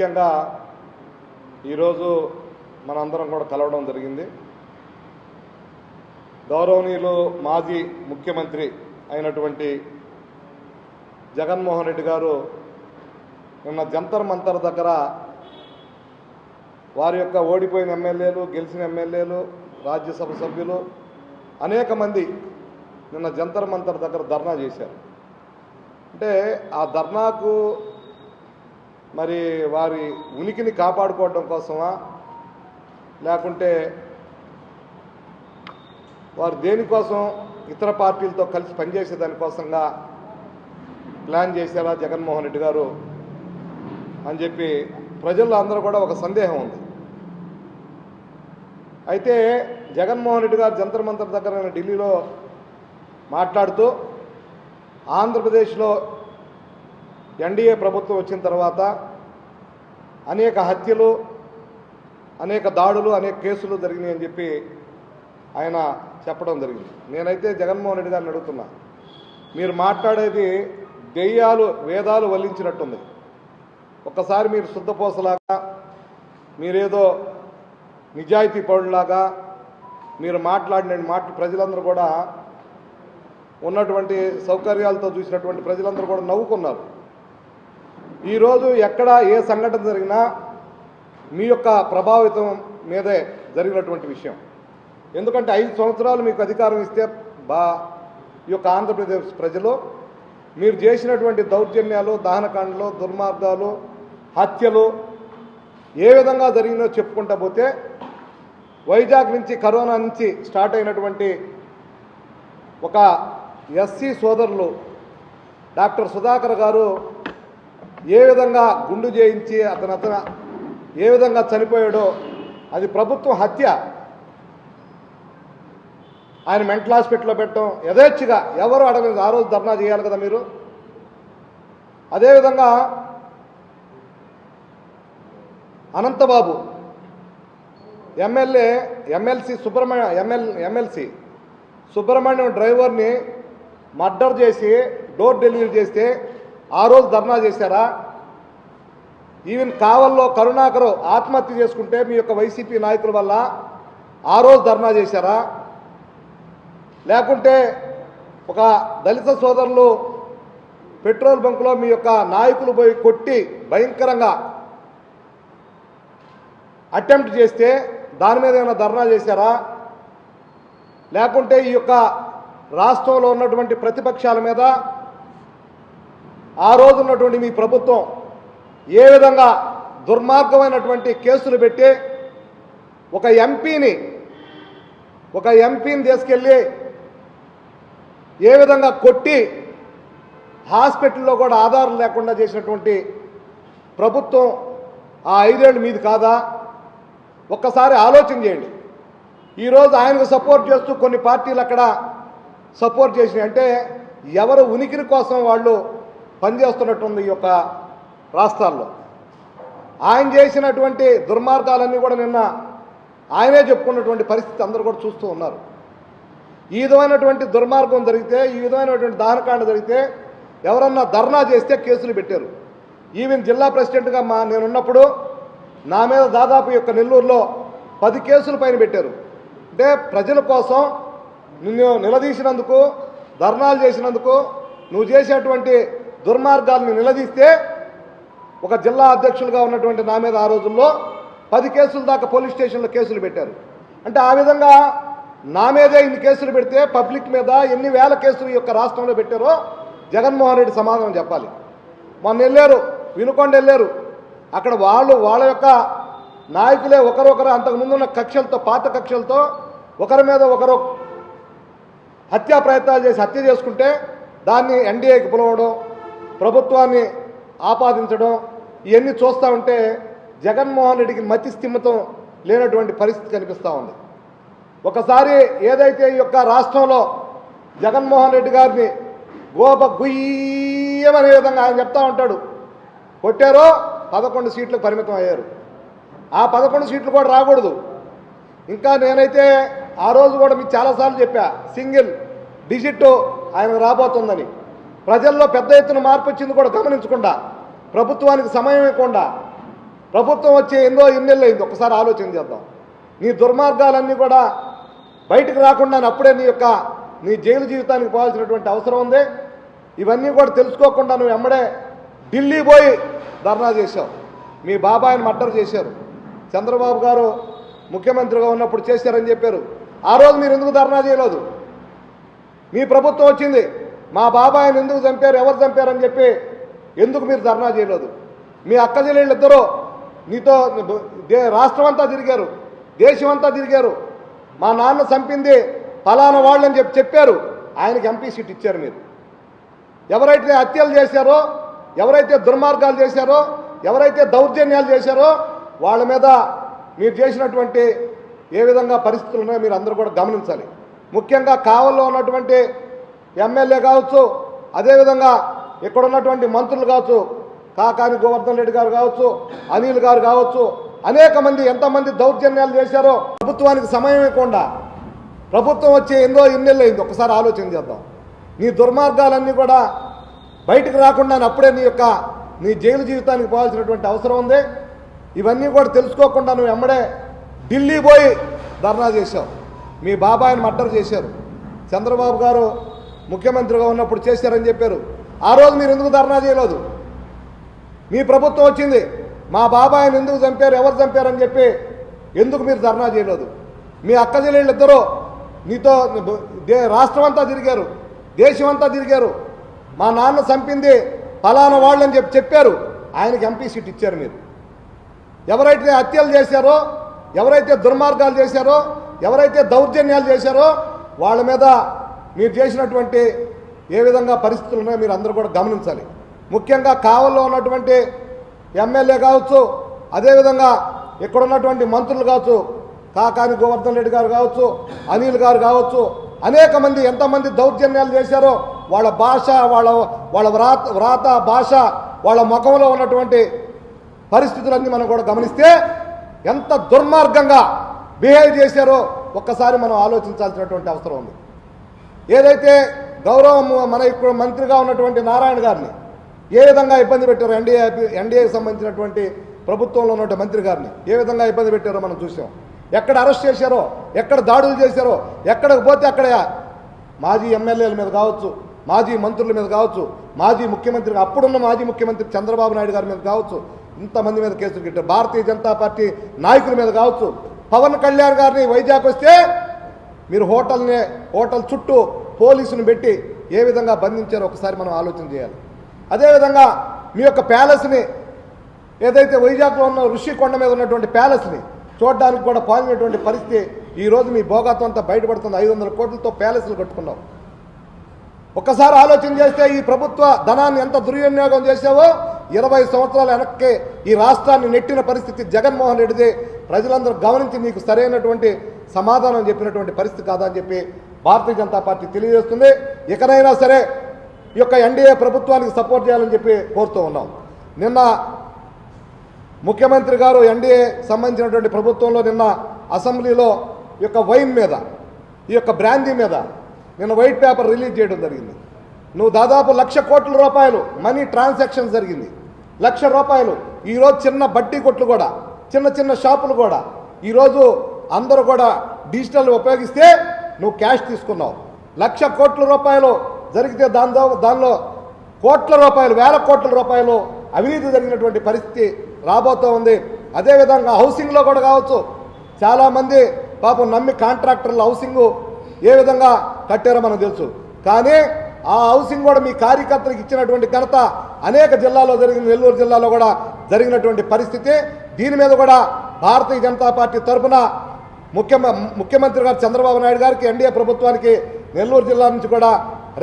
ముఖ్యంగా ఈరోజు మనందరం కూడా కలవడం జరిగింది. గౌరవనీయులు మాజీ ముఖ్యమంత్రి అయినటువంటి జగన్మోహన్ రెడ్డి గారు నిన్న జంతర్ మంతర్ దగ్గర వారి యొక్క ఓడిపోయిన ఎమ్మెల్యేలు గెలిచిన ఎమ్మెల్యేలు రాజ్యసభ సభ్యులు అనేక మంది నిన్న జంతర్ మంతర్ దగ్గర ధర్నా చేశారు. అంటే ఆ ధర్నాకు మరి వారి ఉనికిని కాపాడుకోవడం కోసమా? లేకుంటే వారు దేనికోసం ఇతర పార్టీలతో కలిసి పనిచేసే దానికోసంగా ప్లాన్ చేశారా జగన్మోహన్ రెడ్డి గారు? అని చెప్పి ప్రజల్లో అందరూ కూడా ఒక సందేహం ఉంది. అయితే జగన్మోహన్ రెడ్డి గారు జంతర్ మంతర్ దగ్గర ఢిల్లీలో మాట్లాడుతూ ఆంధ్రప్రదేశ్లో ఎన్డీఏ ప్రభుత్వం వచ్చిన తర్వాత అనేక హత్యలు అనేక దాడులు అనేక కేసులు జరిగినాయి అని చెప్పి ఆయన చెప్పడం జరిగింది. నేనైతే జగన్మోహన్ రెడ్డి గారిని అడుగుతున్నా మీరు మాట్లాడేది దెయ్యాలు వేదాలు వల్లించినట్టుంది. ఒక్కసారి మీరు శుద్ధపోసలాగా మీరేదో నిజాయితీ పౌరులాగా మీరు మాట్లాడిన మాట ప్రజలందరూ కూడా ఉన్నటువంటి సౌకర్యాలతో చూసినటువంటి ప్రజలందరూ కూడా నవ్వుకున్నారు. ఈరోజు ఎక్కడ ఏ సంఘటన జరిగినా మీ యొక్క ప్రభావితం మీదే జరిగినటువంటి విషయం. ఎందుకంటే ఐదు సంవత్సరాలు మీకు అధికారం ఇస్తే బా ఈ యొక్క ఆంధ్రప్రదేశ్ ప్రజలు మీరు చేసినటువంటి దౌర్జన్యాలు దహనకాండలు దుర్మార్గాలు హత్యలు ఏ విధంగా జరిగిందో చెప్పుకుంటా పోతే వైజాగ్ నుంచి కరోనా నుంచి స్టార్ట్ అయినటువంటి ఒక ఎస్సీ సోదరులు డాక్టర్ సుధాకర్ గారు ఏ విధంగా గుండు చేయించి అతను అతను ఏ విధంగా చనిపోయాడో అది ప్రభుత్వం హత్య. ఆయన మెంటల్ హాస్పిటల్లో పెట్టడం యథేచ్ఛగా ఎవరు అడగలేదు ఆ రోజు ధర్నా చేయాలి కదా మీరు? అదేవిధంగా Anantababu MLA MLC Subrahmanya ML MLC Subrahmanyam డ్రైవర్ని మర్డర్ చేసి డోర్ డెలివరీ చేస్తే ఆ రోజు ధర్నా చేశారా? ఈవెన్ కావల్లో కరుణాకరు ఆత్మహత్య చేసుకుంటే మీ యొక్క వైసీపీ నాయకుల వల్ల ఆ రోజు ధర్నా చేశారా? లేకుంటే ఒక దళిత సోదరులు పెట్రోల్ బంకులో మీ యొక్క నాయకులు పోయి కొట్టి భయంకరంగా అటెంప్ట్ చేస్తే దాని మీద ఏమైనా ధర్నా చేశారా? లేకుంటే ఈ యొక్క రాష్ట్రంలో ఉన్నటువంటి ప్రతిపక్షాల మీద ఆ రోజు ఉన్నటువంటి మీ ప్రభుత్వం ఏ విధంగా దుర్మార్గమైనటువంటి కేసులు పెట్టి ఒక ఎంపీని ఒక ఎంపీని తీసుకెళ్ళి ఏ విధంగా కొట్టి హాస్పిటల్లో కూడా ఆధారం లేకుండా చేసినటువంటి ప్రభుత్వం ఆ ఐదేళ్ళు మీది కాదా? ఒక్కసారి ఆలోచన చేయండి. ఈరోజు ఆయనకు సపోర్ట్ చేస్తూ కొన్ని పార్టీలు అక్కడ సపోర్ట్ చేసినాయి. అంటే ఎవరు ఉనికిని కోసం వాళ్ళు పనిచేస్తున్నట్టుంది ఈ యొక్క రాష్ట్రాల్లో. ఆయన చేసినటువంటి దుర్మార్గాలన్నీ కూడా నిన్న ఆయనే చెప్పుకున్నటువంటి పరిస్థితి అందరూ కూడా చూస్తూ ఉన్నారు. ఈ విధమైనటువంటి దుర్మార్గం జరిగితే ఈ విధమైనటువంటి దానకాండ జరిగితే ఎవరన్నా ధర్నా చేస్తే కేసులు పెట్టారు. ఈవెన్ జిల్లా ప్రెసిడెంట్గా మా నేనున్నప్పుడు నా మీద దాదాపు యొక్క నెల్లూరులో పది కేసులు పైన పెట్టారు. అంటే ప్రజల కోసం నిన్ను నిలదీసినందుకు ధర్నాలు చేసినందుకు నువ్వు చేసేటువంటి దుర్మార్గాల్ని నిలదీస్తే ఒక జిల్లా అధ్యక్షులుగా ఉన్నటువంటి నా మీద ఆ రోజుల్లో పది కేసుల దాకా పోలీస్ స్టేషన్లో కేసులు పెట్టారు. అంటే ఆ విధంగా నా మీదే ఇన్ని కేసులు పెడితే పబ్లిక్ మీద ఎన్ని వేల కేసులు ఈ యొక్క రాష్ట్రంలో పెట్టారో జగన్మోహన్ రెడ్డి సమాధానం చెప్పాలి. మొన్న వెళ్ళారు వినుకొండ వెళ్ళారు. అక్కడ వాళ్ళు వాళ్ళ యొక్క నాయకులే ఒకరొకరు అంతకుముందు ఉన్న కక్షలతో పాత కక్షలతో ఒకరి మీద ఒకరు హత్యా ప్రయత్నాలు చేసి హత్య చేసుకుంటే దాన్ని ఎన్డీఏకి పిలవడం ప్రభుత్వాన్ని ఆపాదించడం ఇవన్నీ చూస్తూ ఉంటే జగన్మోహన్ రెడ్డికి మతి స్థిమితం లేనటువంటి పరిస్థితి కనిపిస్తూ ఉంది. ఒకసారి ఏదైతే ఈ యొక్క రాష్ట్రంలో జగన్మోహన్ రెడ్డి గారిని గోప గుయ్యమనే విధంగా ఆయన చెప్తా ఉంటాడు కొట్టారో పదకొండు సీట్లకు పరిమితం అయ్యారు. ఆ పదకొండు సీట్లు కూడా రాకూడదు. ఇంకా నేనైతే ఆ రోజు కూడా మీకు చాలాసార్లు చెప్పా సింగిల్ డిజిట్ ఆయన రాబోతుందని. ప్రజల్లో పెద్ద ఎత్తున మార్పు వచ్చింది కూడా గమనించకుండా ప్రభుత్వానికి సమయం ఇవ్వకుండా ప్రభుత్వం వచ్చే ఎన్నో ఎన్నెళ్ళు అయింది. ఒకసారి ఆలోచన చేద్దాం. నీ దుర్మార్గాలన్నీ కూడా బయటకు రాకుండా అప్పుడే నీ యొక్క నీ జైలు జీవితానికి పోవాల్సినటువంటి అవసరం ఉంది. ఇవన్నీ కూడా తెలుసుకోకుండా నువ్వు ఎమ్మడే ఢిల్లీ పోయి ధర్నా చేశావు. మీ బాబాయిని మర్డర్ చేశారు. చంద్రబాబు గారు ముఖ్యమంత్రిగా ఉన్నప్పుడు చేశారని చెప్పారు. ఆ రోజు మీరు ఎందుకు ధర్నా చేయలేదు? మీ ప్రభుత్వం వచ్చింది. మా బాబాయ్ని ఎందుకు చంపారు ఎవరు చంపారని చెప్పి ఎందుకు మీరు ధర్నా చేయలేదు? మీ అక్క చెల్లెళ్ళు నీతో దే రాష్ట్రం అంతా తిరిగారు దేశం అంతా తిరిగారు. మా నాన్న చంపింది ఫలానా వాళ్ళని చెప్పి చెప్పారు. ఆయనకి ఎంపీ సీట్ ఇచ్చారు మీరు. ఎవరైతే హత్యలు చేశారో ఎవరైతే దుర్మార్గాలు చేశారో ఎవరైతే దౌర్జన్యాలు చేశారో వాళ్ళ మీద మీరు చేసినటువంటి ఏ విధంగా పరిస్థితులు ఉన్నాయో మీరు అందరూ కూడా గమనించాలి. ముఖ్యంగా కావల్లో ఉన్నటువంటి ఎమ్మెల్యే కావచ్చు అదేవిధంగా ఇక్కడ ఉన్నటువంటి మంత్రులు కావచ్చు కాకాని గోవర్ధన్ రెడ్డి గారు కావచ్చు అనిల్ గారు కావచ్చు అనేక మంది ఎంతమంది దౌర్జన్యాలు చేశారో ప్రభుత్వానికి సమయం ఇవ్వకుండా ప్రభుత్వం వచ్చి ఎన్నో ఎన్నెళ్ళు అయింది. ఒకసారి ఆలోచన చేద్దాం. నీ దుర్మార్గాలన్నీ కూడా బయటకు రాకుండా అప్పుడే నీ యొక్క నీ జైలు జీవితానికి పోవాల్సినటువంటి అవసరం ఉంది. ఇవన్నీ కూడా తెలుసుకోకుండా నువ్వు ఎమ్మడే ఢిల్లీ పోయి ధర్నా చేశావు. మీ బాబాయిని మర్డర్ చేశారు. చంద్రబాబు గారు ముఖ్యమంత్రిగా ఉన్నప్పుడు చేశారని చెప్పారు. ఆ రోజు మీరు ఎందుకు ధర్నా చేయలేదు? మీ ప్రభుత్వం వచ్చింది. మా బాబాయిని ఎందుకు చంపారు? ఎవరు చంపారని చెప్పి ఎందుకు మీరు ధర్నా చేయలేదు? మీ అక్క చెల్లెళ్ళు ఇద్దరు నీతో దే రాష్ట్రం అంతా తిరిగారు. దేశం అంతా తిరిగారు. మా నాన్న చంపింది ఫలానా వాళ్ళని చెప్పి చెప్పారు. ఆయనకి ఎంపీ సీట్ ఇచ్చారు మీరు. ఎవరైతే హత్యలు చేశారో ఎవరైతే దుర్మార్గాలు చేశారో ఎవరైతే దౌర్జన్యాలు చేశారో వాళ్ళ మీద మీరు చేసినటువంటి ఏ విధంగా పరిస్థితులు ఉన్నాయో మీరు అందరూ కూడా గమనించాలి. ముఖ్యంగా కావల్లో ఉన్నటువంటి ఎమ్మెల్యే కావచ్చు అదేవిధంగా ఇక్కడ ఉన్నటువంటి మంత్రులు కావచ్చు కాకాని గోవర్ధన్ రెడ్డి గారు కావచ్చు అనిల్ గారు కావచ్చు అనేక మంది ఎంతమంది దౌర్జన్యాలు చేశారో వాళ్ళ భాష వాళ్ళ వాళ్ళ వ్రాత వ్రాత భాష వాళ్ళ ముఖంలో ఉన్నటువంటి పరిస్థితులన్నీ మనం కూడా గమనిస్తే ఎంత దుర్మార్గంగా బిహేవ్ చేశారో ఒక్కసారి మనం ఆలోచించాల్సినటువంటి అవసరం ఉంది. ఏదైతే గౌరవం మన ఇప్పుడు మంత్రిగా ఉన్నటువంటి నారాయణ గారిని ఏ విధంగా ఇబ్బంది పెట్టారో ఎన్డీఏ ఎన్డీఏకి సంబంధించినటువంటి ప్రభుత్వంలో ఉన్న మంత్రి గారిని ఏ విధంగా ఇబ్బంది పెట్టారో మనం చూసాం. ఎక్కడ అరెస్ట్ చేశారో ఎక్కడ దాడులు చేశారో ఎక్కడికి పోతే అక్కడ మాజీ ఎమ్మెల్యేల మీద కావచ్చు మాజీ మంత్రుల మీద కావచ్చు మాజీ ముఖ్యమంత్రి అప్పుడున్న మాజీ ముఖ్యమంత్రి చంద్రబాబు నాయుడు గారి మీద కావచ్చు ఇంతమంది మీద కేసులు పెట్టారు. భారతీయ జనతా పార్టీ నాయకుల మీద కావచ్చు. పవన్ కళ్యాణ్ గారిని వైజాగ్ వస్తే మీరు హోటల్ని హోటల్ చుట్టూ పోలీసును పెట్టి ఏ విధంగా బంధించారో ఒకసారి మనం ఆలోచన చేయాలి. అదేవిధంగా మీ యొక్క ప్యాలెస్ని ఏదైతే వైజాగ్లో ఉన్న ఋషికొండ మీద ఉన్నటువంటి ప్యాలెస్ని చూడడానికి కూడా పాల్గొనేటువంటి పరిస్థితి ఈ రోజు మీ భోగాతం అంతా బయటపడుతుంది. ఐదు వందల కోట్లతో ప్యాలెస్లు కట్టుకున్నాం. ఒక్కసారి ఆలోచన చేస్తే ఈ ప్రభుత్వ ధనాన్ని ఎంత దుర్వినియోగం చేసావో ఇరవై సంవత్సరాల వెనక్కి ఈ రాష్ట్రాన్ని నెట్టిన పరిస్థితి జగన్మోహన్ రెడ్డిది. ప్రజలందరూ గమనించి నీకు సరైనటువంటి సమాధానం చెప్పినటువంటి పరిస్థితి కాదని చెప్పి భారతీయ జనతా పార్టీ తెలియజేస్తుంది. ఇకనైనా సరే ఈ యొక్క ఎన్డీఏ ప్రభుత్వానికి సపోర్ట్ చేయాలని చెప్పి కోరుతూ ఉన్నాం. నిన్న ముఖ్యమంత్రి గారు ఎన్డీఏ సంబంధించినటువంటి ప్రభుత్వంలో నిన్న అసెంబ్లీలో ఈ యొక్క వైన్ మీద ఈ యొక్క బ్రాందీ మీద నిన్న వైట్ పేపర్ రిలీజ్ చేయడం జరిగింది. నువ్వు దాదాపు లక్ష కోట్ల రూపాయలు మనీ ట్రాన్సాక్షన్ జరిగింది. లక్ష రూపాయలు. ఈరోజు చిన్న బడ్డీ కొట్లు కూడా చిన్న చిన్న షాపులు కూడా. ఈరోజు అందరూ కూడా డిజిటల్ ఉపయోగిస్తే నువ్వు క్యాష్ తీసుకున్నావు. లక్ష కోట్ల రూపాయలు జరిగితే దానిలో దానిలో కోట్ల రూపాయలు వేల కోట్ల రూపాయలు అవినీతి జరిగినటువంటి పరిస్థితి రాబోతూ ఉంది. అదేవిధంగా హౌసింగ్లో కూడా కావచ్చు. చాలామంది పాపం నమ్మి కాంట్రాక్టర్లు హౌసింగ్ ఏ విధంగా కట్టారో మనకు తెలుసు. కానీ ఆ హౌసింగ్ కూడా మీ కార్యకర్తలకు ఇచ్చినటువంటి ఘనత అనేక జిల్లాల్లో జరిగిన నెల్లూరు జిల్లాలో కూడా జరిగినటువంటి పరిస్థితి. దీని మీద కూడా భారతీయ జనతా పార్టీ తరఫున ముఖ్య ముఖ్యమంత్రి గారు చంద్రబాబు నాయుడు గారికి ఎన్డీఏ ప్రభుత్వానికి నెల్లూరు జిల్లా నుంచి కూడా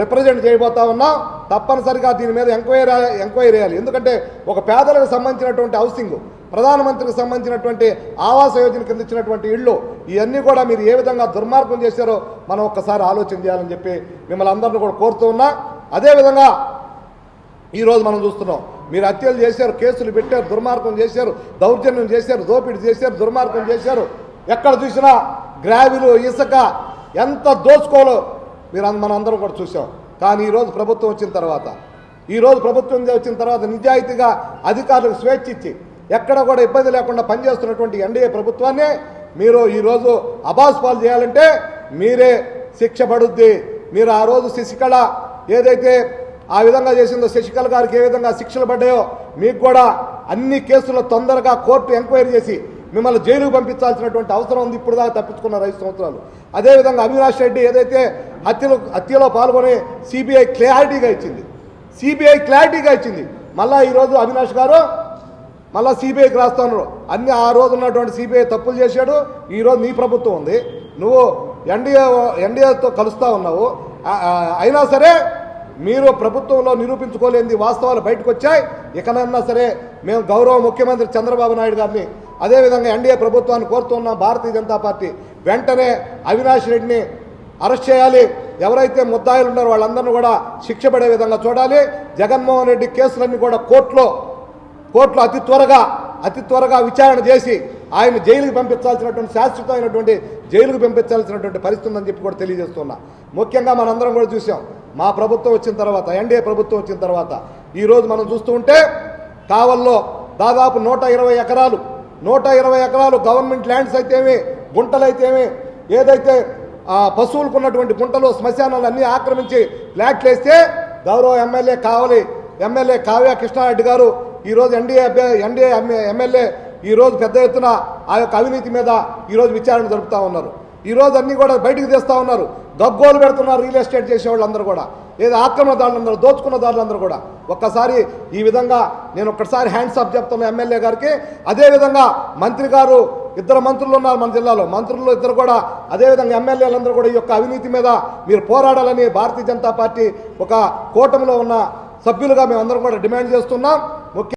రిప్రజెంట్ చేయబోతా ఉన్నా తప్పనిసరిగా దీని మీద ఎంక్వైరీ ఎంక్వైరీ చేయాలి. ఎందుకంటే ఒక పేదలకు సంబంధించినటువంటి హౌసింగ్ ప్రధానమంత్రికి సంబంధించినటువంటి ఆవాస యోజన కింద ఇచ్చినటువంటి ఇళ్ళు ఇవన్నీ కూడా మీరు ఏ విధంగా దుర్మార్గం చేశారో మనం ఒక్కసారి ఆలోచన చేయాలని చెప్పి మిమ్మల్ని అందరిని కూడా కోరుతూ ఉన్నా. అదేవిధంగా ఈరోజు మనం చూస్తున్నాం మీరు హత్యలు చేశారు కేసులు పెట్టారు దుర్మార్గం చేశారు దౌర్జన్యం చేశారు దోపిడీ చేశారు దుర్మార్గం చేశారు. ఎక్కడ చూసినా గ్రావిలు ఇసుక ఎంత దోచుకోలో మీరు అంద- మనం అందరం కూడా చూసాం. కానీ ఈరోజు ప్రభుత్వం వచ్చిన తర్వాత ఈరోజు ప్రభుత్వం వచ్చిన తర్వాత నిజాయితీగా అధికారులకు స్వేచ్ఛ ఇచ్చి ఎక్కడ కూడా ఇబ్బంది లేకుండా పనిచేస్తున్నటువంటి ఎన్డీఏ ప్రభుత్వాన్ని మీరు ఈరోజు అబాస్ పాలు చేయాలంటే మీరే శిక్ష పడుద్ది. మీరు ఆ రోజు శశికళ ఏదైతే ఆ విధంగా చేసిందో శశికళ గారికి ఏ విధంగా శిక్షలు పడ్డాయో మీకు కూడా అన్ని కేసులు తొందరగా కోర్టు ఎంక్వైరీ చేసి మిమ్మల్ని జైలుకు పంపించాల్సినటువంటి అవసరం ఉంది ఇప్పుడు దాకా తప్పించుకున్నారు ఐదు సంవత్సరాలు. అదేవిధంగా అవినాష్ రెడ్డి ఏదైతే హత్యలో హత్యలో పాల్గొని సిబిఐ క్లారిటీగా ఇచ్చింది సిబిఐ క్లారిటీగా ఇచ్చింది. మళ్ళా ఈరోజు అవినాష్ గారు మళ్ళీ సిబిఐకి రాస్తున్నారు అన్ని ఆ రోజు ఉన్నటువంటి సిబిఐ తప్పులు చేశాడు ఈరోజు నీ ప్రభుత్వం ఉంది. నువ్వు ఎన్డీఏ ఎన్డీఏతో కలుస్తూ ఉన్నావు. అయినా సరే మీరు ప్రభుత్వంలో నిరూపించుకోలేని వాస్తవాలు బయటకు వచ్చాయి. ఇకనన్నా సరే మేము గౌరవ ముఖ్యమంత్రి చంద్రబాబు నాయుడు గారిని అదేవిధంగా ఎన్డీఏ ప్రభుత్వాన్ని కోరుతున్నాం భారతీయ జనతా పార్టీ వెంటనే అవినాష్ రెడ్డిని అరెస్ట్ చేయాలి. ఎవరైతే ముద్దాయిలు ఉన్నారో వాళ్ళందరినీ కూడా శిక్ష పడే విధంగా చూడాలి. జగన్మోహన్ రెడ్డి కేసులన్నీ కూడా కోర్టులో కోర్టులో అతి త్వరగా అతి త్వరగా విచారణ చేసి ఆయన జైలుకి పంపించాల్సినటువంటి శాశ్వతమైనటువంటి జైలుకు పంపించాల్సినటువంటి పరిస్థితి ఉందని చెప్పి కూడా తెలియజేస్తున్నా. ముఖ్యంగా మనందరం కూడా చూసాం. మా ప్రభుత్వం వచ్చిన తర్వాత ఎన్డీఏ ప్రభుత్వం వచ్చిన తర్వాత ఈరోజు మనం చూస్తూ ఉంటే కావల్లో దాదాపు నూట ఇరవై ఎకరాలు నూట ఇరవై ఎకరాలు గవర్నమెంట్ ల్యాండ్స్ అయితేమి గుంటలు అయితేమి ఏదైతే ఆ, పశువులకు ఉన్నటువంటి గుంటలు శ్మశానాలు అన్నీ ఆక్రమించి ఫ్లాట్లు వేస్తే గౌరవ ఎమ్మెల్యే కావలి ఎమ్మెల్యే కావ్య కృష్ణారెడ్డి గారు ఈరోజు ఎన్డీఏ ఎన్డీఏ ఎమ్మెల్యే ఈరోజు పెద్ద ఎత్తున ఆ యొక్క అవినీతి మీద ఈరోజు విచారణ జరుపుతా ఉన్నారు. ఈరోజు అన్నీ కూడా బయటికి తీస్తా ఉన్నారు. గగ్గోలు పెడుతున్నారు రియల్ ఎస్టేట్ చేసే వాళ్ళందరూ కూడా. ఏదో ఆక్రమణదారులందరూ దోచుకున్న దారులందరూ కూడా. ఒక్కసారి ఈ విధంగా నేను ఒక్కసారి హ్యాండ్స్ అప్ చెప్తున్నా ఎమ్మెల్యే గారికి. అదేవిధంగా మంత్రి గారు ఇద్దరు మంత్రులు ఉన్నారు మన జిల్లాలో. మంత్రులు ఇద్దరు కూడా అదేవిధంగా ఎమ్మెల్యేలందరూ కూడా ఈ యొక్క అవినీతి మీద మీరు పోరాడాలని భారతీయ జనతా పార్టీ ఒక కూటమిలో ఉన్న సభ్యులుగా మేమందరం కూడా డిమాండ్ చేస్తున్నాం. ముఖ్య